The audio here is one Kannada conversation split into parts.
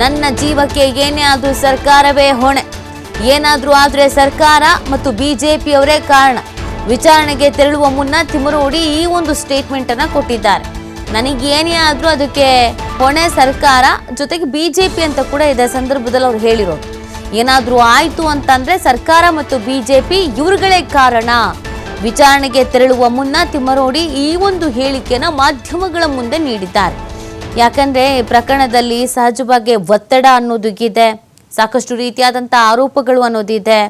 ನನ್ನ ಜೀವಕ್ಕೆ ಏನೇ ಆದರೂ ಸರ್ಕಾರವೇ ಹೊಣೆ. ಏನಾದರೂ ಆದರೆ ಸರ್ಕಾರ ಮತ್ತು ಬಿಜೆಪಿಯವರೇ ಕಾರಣ. ವಿಚಾರಣೆಗೆ ತೆರಳುವ ಮುನ್ನ ತಿಮರೋಡಿ ಈ ಒಂದು ಸ್ಟೇಟ್ಮೆಂಟ್ ಅನ್ನ ಕೊಟ್ಟಿದ್ದಾರೆ. ನನಗೆ ಏನೇ ಆದ್ರೂ ಅದಕ್ಕೆ ಹೊಣೆ ಸರ್ಕಾರ, ಜೊತೆಗೆ ಬಿಜೆಪಿ ಅಂತ ಕೂಡ ಇದೆ ಸಂದರ್ಭದಲ್ಲಿ ಅವ್ರು ಹೇಳಿರೋದು. ಏನಾದರೂ ಆಯಿತು ಅಂತಂದರೆ ಸರ್ಕಾರ ಮತ್ತು ಬಿಜೆಪಿ ಇವ್ರುಗಳೇ ಕಾರಣ. ವಿಚಾರಣೆಗೆ ತೆರಳುವ ಮುನ್ನ ತಿಮ್ಮರೋಡಿ ಈ ಒಂದು ಹೇಳಿಕೆನ ಮಾಧ್ಯಮಗಳ ಮುಂದೆ ನೀಡಿದ್ದಾರೆ. ಯಾಕಂದ್ರೆ ಈ ಪ್ರಕರಣದಲ್ಲಿ ಸಹಜವಾಗಿ ಒತ್ತಡ ಅನ್ನೋದು ಇದೆ. ಸಾಕಷ್ಟು ರೀತಿಯಾದಂಥ ಆರೋಪಗಳು ಅನ್ನೋದಿದೆ.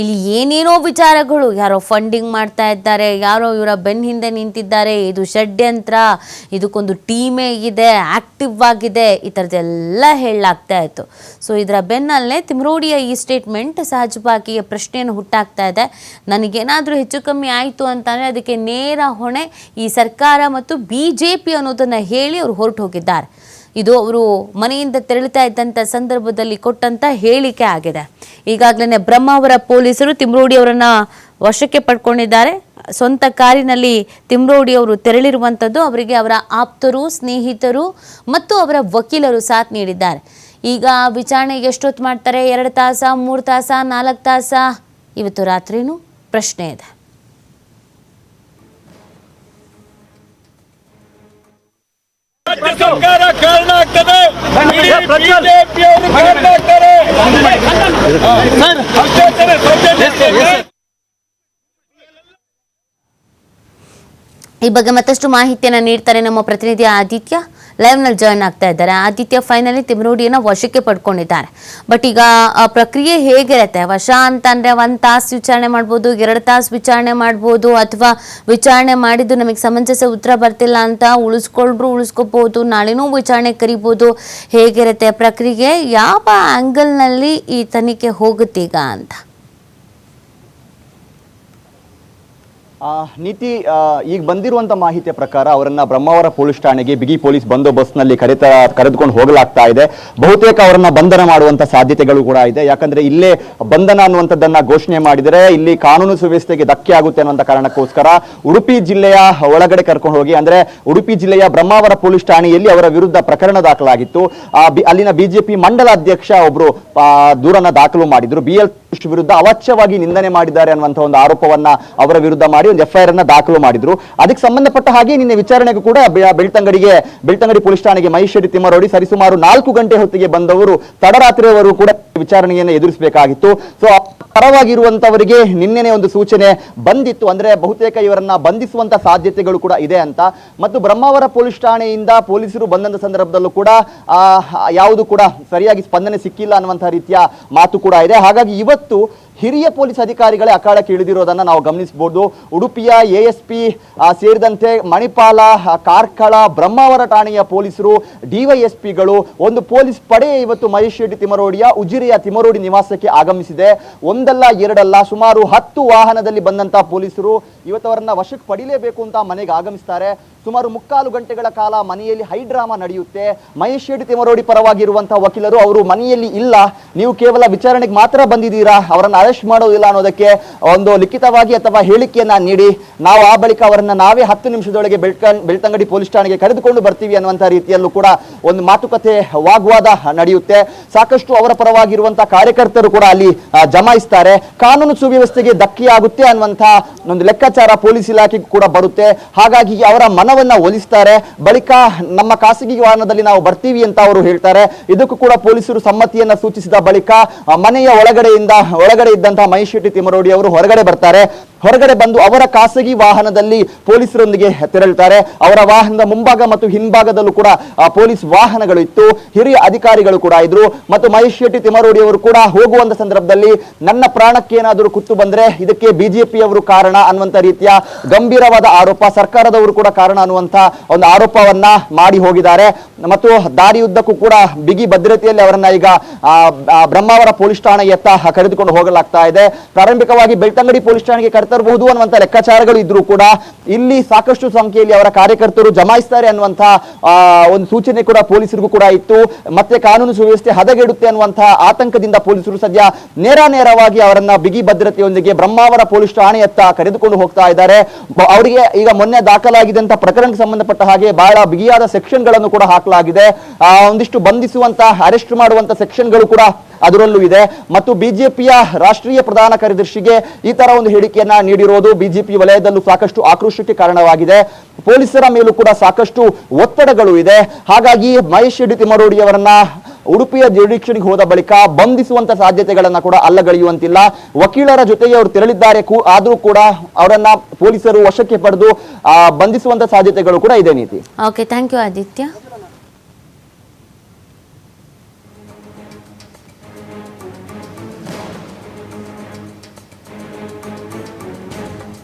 ಇಲ್ಲಿ ಏನೇನೋ ವಿಚಾರಗಳು, ಯಾರೋ ಫಂಡಿಂಗ್ ಮಾಡ್ತಾ ಇದ್ದಾರೆ, ಯಾರೋ ಇವರ ಬೆನ್ನ ಹಿಂದೆ ನಿಂತಿದ್ದಾರೆ, ಇದು ಷಡ್ಯಂತ್ರ, ಇದಕ್ಕೊಂದು ಟೀಮೇ ಇದೆ ಆಕ್ಟಿವ್ ಆಗಿದೆ, ಈ ಥರದ್ದೆಲ್ಲ ಹೇಳಲಾಗ್ತಾ ಇತ್ತು. ಸೊ ಇದರ ಬೆನ್ನಲ್ಲೇ ತಿಮ್ರೋಡಿಯ ಈ ಸ್ಟೇಟ್ಮೆಂಟ್ ಸಹಜವಾಗಿ ಪ್ರಶ್ನೆಯನ್ನು ಹುಟ್ಟಾಗ್ತಾ ಇದೆ. ನನಗೇನಾದರೂ ಹೆಚ್ಚು ಕಮ್ಮಿ ಆಯಿತು ಅಂತಂದರೆ ಅದಕ್ಕೆ ನೇರ ಹೊಣೆ ಈ ಸರ್ಕಾರ ಮತ್ತು ಬಿ ಜೆ ಪಿ ಅನ್ನೋದನ್ನು ಹೇಳಿ ಅವರು ಹೊರಟು ಹೋಗಿದ್ದಾರೆ. ಇದು ಅವರು ಮನೆಯಿಂದ ತೆರಳುತ್ತಾ ಇದ್ದಂಥ ಸಂದರ್ಭದಲ್ಲಿ ಕೊಟ್ಟಂತ ಹೇಳಿಕೆ ಆಗಿದೆ. ಈಗಾಗಲೇ ಬ್ರಹ್ಮಾವರ ಪೊಲೀಸರು ತಿಮ್ರೋಡಿ ಅವರನ್ನ ವಶಕ್ಕೆ ಪಡ್ಕೊಂಡಿದ್ದಾರೆ. ಸ್ವಂತ ಕಾರಿನಲ್ಲಿ ತಿಮ್ರೋಡಿ ಅವರು ತೆರಳಿರುವಂಥದ್ದು ಅವರಿಗೆ ಅವರ ಆಪ್ತರು, ಸ್ನೇಹಿತರು ಮತ್ತು ಅವರ ವಕೀಲರು ಸಾಥ್ ನೀಡಿದ್ದಾರೆ. ಈಗ ವಿಚಾರಣೆಗೆ ಎಷ್ಟೊತ್ತು ಮಾಡ್ತಾರೆ? ಎರಡು ತಾಸ, ಮೂರು ತಾಸ, ನಾಲ್ಕು ತಾಸ? ಇವತ್ತು ರಾತ್ರಿನೂ ಪ್ರಶ್ನೆ ಇದೆ. ಸರ್ಕಾರ ಕಾರಣ ಆಗ್ತದೆ ಬಿಜೆಪಿಯವರು ಕಾರಣ ಆಗ್ತಾರೆ ಈ ಬಗ್ಗೆ ಮತ್ತಷ್ಟು ಮಾಹಿತಿಯನ್ನು ನೀಡ್ತಾರೆ ನಮ್ಮ ಪ್ರತಿನಿಧಿ ಆದಿತ್ಯ. ಲೈವ್ನಲ್ಲಿ ಜಾಯ್ನ್ ಆಗ್ತಾ ಇದ್ದಾರೆ. ಆದಿತ್ಯ ಫೈನಲಿ ತಿಮರೂಡಿಯನ್ನು ವಶಕ್ಕೆ ಪಡ್ಕೊಂಡಿದ್ದಾರೆ. ಬಟ್ ಈಗ ಪ್ರಕ್ರಿಯೆ ಹೇಗಿರುತ್ತೆ? ವಶ ಅಂತಂದ್ರೆ ಒಂದು ತಾಸು ವಿಚಾರಣೆ ಮಾಡ್ಬೋದು, ಎರಡು ತಾಸು ವಿಚಾರಣೆ ಮಾಡ್ಬೋದು, ಅಥವಾ ವಿಚಾರಣೆ ಮಾಡಿದ್ದು ನಮಗೆ ಸಮಂಜಸ ಉತ್ತರ ಬರ್ತಿಲ್ಲ ಅಂತ ಉಳಿಸ್ಕೊಂಡ್ರು ಉಳಿಸ್ಕೋಬಹುದು ನಾಳೆನೂ ವಿಚಾರಣೆ ಕರಿಬೋದು. ಹೇಗಿರುತ್ತೆ ಪ್ರಕ್ರಿಯೆ? ಯಾವ ಆ್ಯಂಗಲ್ನಲ್ಲಿ ಈ ತನಿಖೆ ಹೋಗುತ್ತೀಗ ಅಂತ. ನೀತಿ ಈಗ ಬಂದಿರುವಂತ ಮಾಹಿತಿಯ ಪ್ರಕಾರ ಅವರನ್ನ ಬ್ರಹ್ಮಾವರ ಪೊಲೀಸ್ ಠಾಣೆಗೆ ಬಿಗಿ ಪೊಲೀಸ್ ಬಂದೋಬಸ್ತ್ನಲ್ಲಿ ಕರೆತ ಕರೆದುಕೊಂಡು ಹೋಗಲಾಗ್ತಾ ಇದೆ. ಬಹುತೇಕ ಅವರನ್ನ ಬಂಧನ ಮಾಡುವಂತ ಸಾಧ್ಯತೆಗಳು ಕೂಡ ಇದೆ. ಯಾಕಂದ್ರೆ ಇಲ್ಲೇ ಬಂಧನ ಅನ್ನುವಂಥದ್ದನ್ನ ಘೋಷಣೆ ಮಾಡಿದರೆ ಇಲ್ಲಿ ಕಾನೂನು ಸುವ್ಯವಸ್ಥೆಗೆ ಧಕ್ಕೆ ಆಗುತ್ತೆ ಅನ್ನುವಂಥ ಕಾರಣಕ್ಕೋಸ್ಕರ ಉಡುಪಿ ಜಿಲ್ಲೆಯ ಒಳಗಡೆ ಕರ್ಕೊಂಡು ಹೋಗಿ, ಅಂದ್ರೆ ಉಡುಪಿ ಜಿಲ್ಲೆಯ ಬ್ರಹ್ಮಾವರ ಪೊಲೀಸ್ ಠಾಣೆಯಲ್ಲಿ ಅವರ ವಿರುದ್ಧ ಪ್ರಕರಣ ದಾಖಲಾಗಿತ್ತು. ಅಲ್ಲಿನ ಬಿಜೆಪಿ ಮಂಡಲ ಅಧ್ಯಕ್ಷ ಒಬ್ರು ದೂರನ್ನ ದಾಖಲು ಮಾಡಿದ್ರು. ಬಿ ಎಲ್ ವಿರುದ್ಧ ಅವಾಚ್ಯವಾಗಿ ನಿಂದನೆ ಮಾಡಿದ್ದಾರೆ ಅನ್ನುವಂಥ ಒಂದು ಆರೋಪವನ್ನ ಅವರ ವಿರುದ್ಧ ಮಾಡಿ ಒಂದು ಎಫ್ಐಆರ್ ಅನ್ನ ದಾಖಲು ಮಾಡಿದ್ರು. ಅದಕ್ಕೆ ಸಂಬಂಧಪಟ್ಟ ಹಾಗೆ ನಿನ್ನೆ ವಿಚಾರಣೆಗೂ ಕೂಡ ಬೆಳ್ತಂಗಡಿಗೆ, ಬೆಳ್ತಂಗಡಿ ಪೊಲೀಸ್ ಠಾಣೆಗೆ ಮಹೇಶ್ ಶೆಟ್ಟಿ ತಿಮ್ಮರೋಡಿ ಸರಿಸುಮಾರು ನಾಲ್ಕು ಗಂಟೆ ಹೊತ್ತಿಗೆ ಬಂದವರು ತಡರಾತ್ರಿಯವರು ಕೂಡ ವಿಚಾರಣೆಯನ್ನು ಎದುರಿಸಬೇಕಾಗಿತ್ತು. ಸೊ ಪರವಾಗಿರುವಂತವರಿಗೆ ನಿನ್ನೆನೆ ಒಂದು ಸೂಚನೆ ಬಂದಿತ್ತು. ಅಂದ್ರೆ ಬಹುತೇಕ ಇವರನ್ನ ಬಂಧಿಸುವಂತ ಸಾಧ್ಯತೆಗಳು ಕೂಡ ಇದೆ ಅಂತ. ಮತ್ತು ಬ್ರಹ್ಮಾವರ ಪೊಲೀಸ್ ಠಾಣೆಯಿಂದ ಪೊಲೀಸರು ಬಂದಂತ ಸಂದರ್ಭದಲ್ಲೂ ಕೂಡ ಯಾವುದು ಕೂಡ ಸರಿಯಾಗಿ ಸ್ಪಂದನೆ ಸಿಕ್ಕಿಲ್ಲ ಅನ್ನುವಂತಹ ರೀತಿಯ ಮಾತು ಕೂಡ ಇದೆ. ಹಾಗಾಗಿ ಇವತ್ತು ಹಿರಿಯ ಪೊಲೀಸ್ ಅಧಿಕಾರಿಗಳೇ ಅಖಾಡಕ್ಕೆ ಇಳಿದಿರೋದನ್ನು ನಾವು ಗಮನಿಸಬಹುದು. ಉಡುಪಿಯ ಎ ಎಸ್ ಪಿ ಸೇರಿದಂತೆ ಮಣಿಪಾಲ ಕಾರ್ಕಳ, ಬ್ರಹ್ಮಾವರ ಠಾಣೆಯ ಪೊಲೀಸರು, ಡಿವೈಎಸ್ಪಿಗಳು, ಒಂದು ಪೊಲೀಸ್ ಪಡೆ ಇವತ್ತು ಮಹೇಶ್ ಶೆಟ್ಟಿ ತಿಮರೋಡಿಯ ಉಜಿರೆಯ ತಿಮರೋಡಿ ನಿವಾಸಕ್ಕೆ ಆಗಮಿಸಿದೆ. ಒಂದಲ್ಲ, ಎರಡಲ್ಲ, ಸುಮಾರು ಹತ್ತು ವಾಹನದಲ್ಲಿ ಬಂದಂತಹ ಪೊಲೀಸರು ಇವತ್ತವರನ್ನ ವಶಕ್ಕೆ ಪಡಿಲೇಬೇಕು ಅಂತ ಮನೆಗೆ ಆಗಮಿಸ್ತಾರೆ. ಸುಮಾರು ಮುಕ್ಕಾಲು ಗಂಟೆಗಳ ಕಾಲ ಮನೆಯಲ್ಲಿ ಹೈಡ್ರಾಮಾ ನಡೆಯುತ್ತೆ. ಮಹೇಶ್ ಶೆಟ್ಟಿ ತಿಮರೋಡಿ ಪರವಾಗಿರುವಂತಹ ವಕೀಲರು ಅವರು ಮನೆಯಲ್ಲಿ ಇಲ್ಲ. ನೀವು ಕೇವಲ ವಿಚಾರಣೆಗೆ ಮಾತ್ರ ಬಂದಿದ್ದೀರಾ? ಅವರನ್ನು ಅರೆಸ್ಟ್ ಮಾಡೋದಿಲ್ಲ ಅನ್ನೋದಕ್ಕೆ ಒಂದು ಲಿಖಿತವಾಗಿ ಅಥವಾ ಹೇಳಿಕೆಯನ್ನ ನೀಡಿ, ನಾವು ಆ ಬಳಿಕ ಅವರನ್ನ ನಾವೇ ಹತ್ತು ನಿಮಿಷದೊಳಗೆ ಬೆಳ್ತಂಗಡಿ ಪೊಲೀಸ್ ಠಾಣೆಗೆ ಕರೆದುಕೊಂಡು ಬರ್ತೀವಿ ಅನ್ನುವಂಥ ರೀತಿಯಲ್ಲೂ ಕೂಡ ಒಂದು ಮಾತುಕತೆ ವಾಗ್ವಾದ ನಡೆಯುತ್ತೆ. ಸಾಕಷ್ಟು ಅವರ ಪರವಾಗಿರುವಂತಹ ಕಾರ್ಯಕರ್ತರು ಕೂಡ ಅಲ್ಲಿ ಜಮಾಯಿಸ್ತಾರೆ. ಕಾನೂನು ಸುವ್ಯವಸ್ಥೆಗೆ ಧಕ್ಕೆಯಾಗುತ್ತೆ ಅನ್ನುವಂಥ ಒಂದು ಲೆಕ್ಕಾಚಾರ ಪೊಲೀಸ್ ಇಲಾಖೆಗೂ ಕೂಡ ಬರುತ್ತೆ. ಹಾಗಾಗಿ ಅವರ ಮನವನ್ನ ಒಲಿಸ್ತಾರೆ. ಬಳಿಕ ನಮ್ಮ ಖಾಸಗಿ ವಾಹನದಲ್ಲಿ ನಾವು ಬರ್ತೀವಿ ಅಂತ ಅವರು ಹೇಳ್ತಾರೆ. ಇದಕ್ಕೂ ಕೂಡ ಪೊಲೀಸರು ಸಮ್ಮತಿಯನ್ನ ಸೂಚಿಸಿದ ಬಳಿಕ ಮನೆಯ ಒಳಗಡೆಯಿಂದ ಒಳಗಡೆ ಇದ್ದಂತಹ ತಿಮ್ಮರೋಡಿ ತಿಮರೋಡಿ ಅವರು ಹೊರಗಡೆ ಬರ್ತಾರೆ. ಹೊರಗಡೆ ಬಂದು ಅವರ ಖಾಸಗಿ ವಾಹನದಲ್ಲಿ ಪೊಲೀಸರೊಂದಿಗೆ ತೆರಳುತ್ತಾರೆ. ಅವರ ವಾಹನದ ಮುಂಭಾಗ ಮತ್ತು ಹಿಂಭಾಗದಲ್ಲೂ ಕೂಡ ಪೊಲೀಸ್ ವಾಹನಗಳು ಇತ್ತು. ಹಿರಿಯ ಅಧಿಕಾರಿಗಳು ಕೂಡ ಇದ್ರು. ಮತ್ತು ಮಹೇಶ್ ಶೆಟ್ಟಿ ತಿಮರೋಡಿ ಅವರು ಕೂಡ ಹೋಗುವಂತ ಸಂದರ್ಭದಲ್ಲಿ ನನ್ನ ಪ್ರಾಣಕ್ಕೆ ಏನಾದರೂ ಕುತ್ತು ಬಂದ್ರೆ ಇದಕ್ಕೆ ಬಿಜೆಪಿಯವರು ಕಾರಣ ಅನ್ನುವಂತ ರೀತಿಯ ಗಂಭೀರವಾದ ಆರೋಪ, ಸರ್ಕಾರದವರು ಕೂಡ ಕಾರಣ ಅನ್ನುವಂತ ಒಂದು ಆರೋಪವನ್ನ ಮಾಡಿ ಹೋಗಿದ್ದಾರೆ. ಮತ್ತು ದಾರಿಯುದ್ದಕ್ಕೂ ಕೂಡ ಬಿಗಿ ಭದ್ರತೆಯಲ್ಲಿ ಅವರನ್ನ ಈಗ ಬ್ರಹ್ಮಾವರ ಪೊಲೀಸ್ ಠಾಣೆಯತ್ತ ಕರೆದುಕೊಂಡು ಹೋಗಲಾಗ್ತಾ ಇದೆ. ಪ್ರಾರಂಭಿಕವಾಗಿ ಬೆಳ್ತಂಗಡಿ ಪೊಲೀಸ್ ಠಾಣೆಗೆ ಕರೆತಂದು ಕರೆತರಬಹುದು ಅನ್ನುವಂಥ ಲೆಕ್ಕಾಚಾರಗಳು ಇದ್ರೂ ಕೂಡ ಇಲ್ಲಿ ಸಾಕಷ್ಟು ಸಂಖ್ಯೆಯಲ್ಲಿ ಅವರ ಕಾರ್ಯಕರ್ತರು ಜಮಾಯಿಸ್ತಾರೆ ಅನ್ನುವಂಥ ಒಂದು ಸೂಚನೆ ಕೂಡ ಪೊಲೀಸರಿಗೂ ಕೂಡ ಇತ್ತು. ಮತ್ತೆ ಕಾನೂನು ಸುವ್ಯವಸ್ಥೆ ಹದಗೆಡುತ್ತೆ ಅನ್ನುವಂಥ ಆತಂಕದಿಂದ ಪೊಲೀಸರು ಸದ್ಯ ನೇರ ನೇರವಾಗಿ ಅವರನ್ನ ಬಿಗಿ ಭದ್ರತೆಯೊಂದಿಗೆ ಬ್ರಹ್ಮಾವರ ಪೊಲೀಸ್ ಠಾಣೆಯತ್ತ ಕರೆದುಕೊಂಡು ಹೋಗ್ತಾ ಇದ್ದಾರೆ. ಅವರಿಗೆ ಈಗ ಮೊನ್ನೆ ದಾಖಲಾಗಿದಂತಹ ಪ್ರಕರಣಕ್ಕೆ ಸಂಬಂಧಪಟ್ಟ ಹಾಗೆ ಬಹಳ ಬಿಗಿಯಾದ ಸೆಕ್ಷನ್ಗಳನ್ನು ಕೂಡ ಹಾಕಲಾಗಿದೆ. ಒಂದಿಷ್ಟು ಬಂಧಿಸುವಂತಹ ಅರೆಸ್ಟ್ ಮಾಡುವಂತಹ ಸೆಕ್ಷನ್ಗಳು ಕೂಡ ಅದರಲ್ಲೂ ಇದೆ. ಮತ್ತು ಬಿಜೆಪಿಯ ರಾಷ್ಟ್ರೀಯ ಪ್ರಧಾನ ಕಾರ್ಯದರ್ಶಿಗೆ ಈ ತರ ಒಂದು ಹೇಳಿಕೆಯನ್ನ ನೀಡಿರೋದು ಬಿಜೆಪಿ ವಲಯದಲ್ಲೂ ಸಾಕಷ್ಟು ಆಕ್ರೋಶಕ್ಕೆ ಕಾರಣವಾಗಿದೆ. ಪೊಲೀಸರ ಮೇಲೂ ಕೂಡ ಸಾಕಷ್ಟು ಒತ್ತಡಗಳು ಇದೆ. ಹಾಗಾಗಿ ಮಹೇಶ್ ಶೆಡ್ಡಿ ತಿಮ್ಮರೋಡಿ ಅವರನ್ನ ಉಡುಪಿಯ ಜ್ಯುಡಿಷರಿಗೆ ಹೋದ ಬಳಿಕ ಬಂಧಿಸುವಂತ ಸಾಧ್ಯತೆಗಳನ್ನ ಕೂಡ ಅಲ್ಲಗಳೆಯುವಂತಿಲ್ಲ. ವಕೀಲರ ಜೊತೆಗೆ ಅವರು ತೆರಳಿದ್ದಾರೆ ಆದರೂ ಕೂಡ ಅವರನ್ನ ಪೊಲೀಸರು ವಶಕ್ಕೆ ಪಡೆದು ಬಂಧಿಸುವಂತ ಸಾಧ್ಯತೆಗಳು ಕೂಡ ಇದೆ ನೀತಿ. Okay thank you Aditya